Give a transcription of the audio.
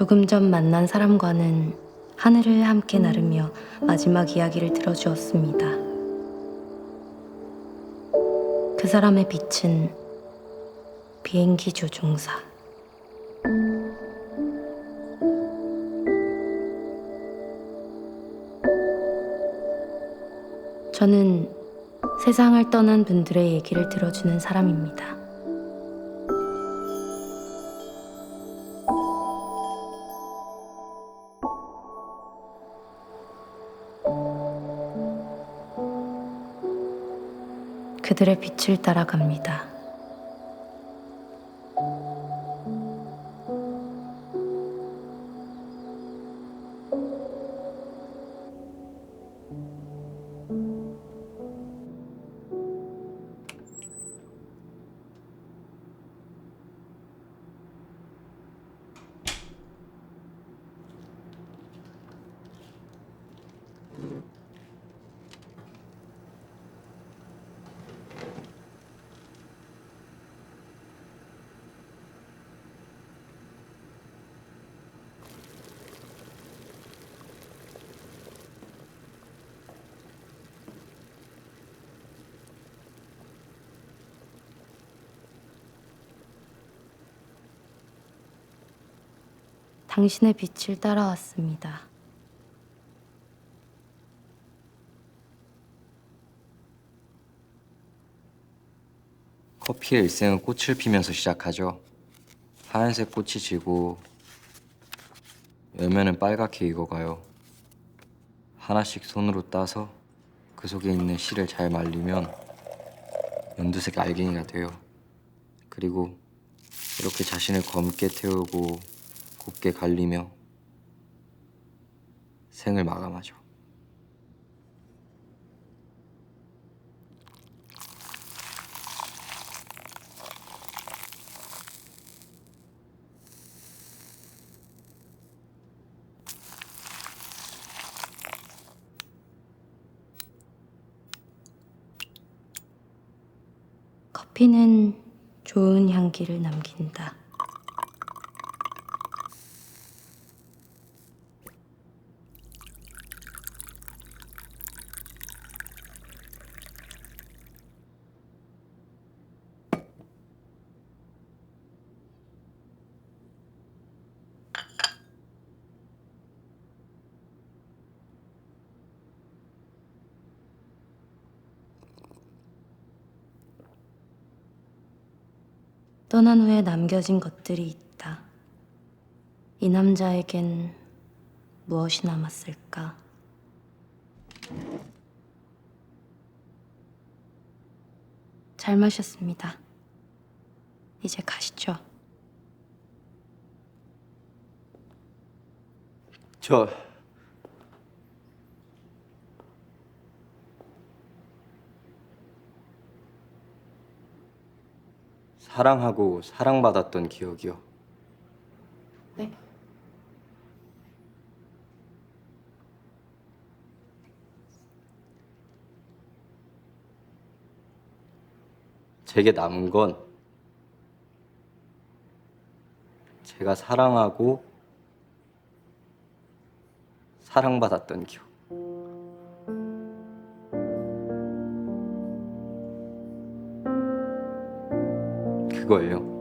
조금 전 만난 사람과는 하늘을 함께 나르며 마지막 이야기를 들어주었습니다. 그 사람의 빛은 비행기 조종사. 저는 세상을 떠난 분들의 얘기를 들어주는 사람입니다. 그들의 빛을 따라갑니다. 당신의 빛을 따라왔습니다. 커피의 일생은 꽃을 피면서 시작하죠. 하얀색 꽃이 지고 열매는 빨갛게 익어가요. 하나씩 손으로 따서 그 속에 있는 씨를 잘 말리면 연두색 알갱이가 돼요. 그리고 이렇게 자신을 검게 태우고 곱게 갈리며 생을 마감하죠. 커피는 좋은 향기를 남긴다. 떠난 후에 남겨진 것들이 있다. 이 남자에겐 무엇이 남았을까? 잘 마셨습니다. 이제 가시죠. 저 사랑하고 사랑받았던 기억이요. 네. 제게 남은 건 제가 사랑하고 사랑받았던 기억. 그거예요.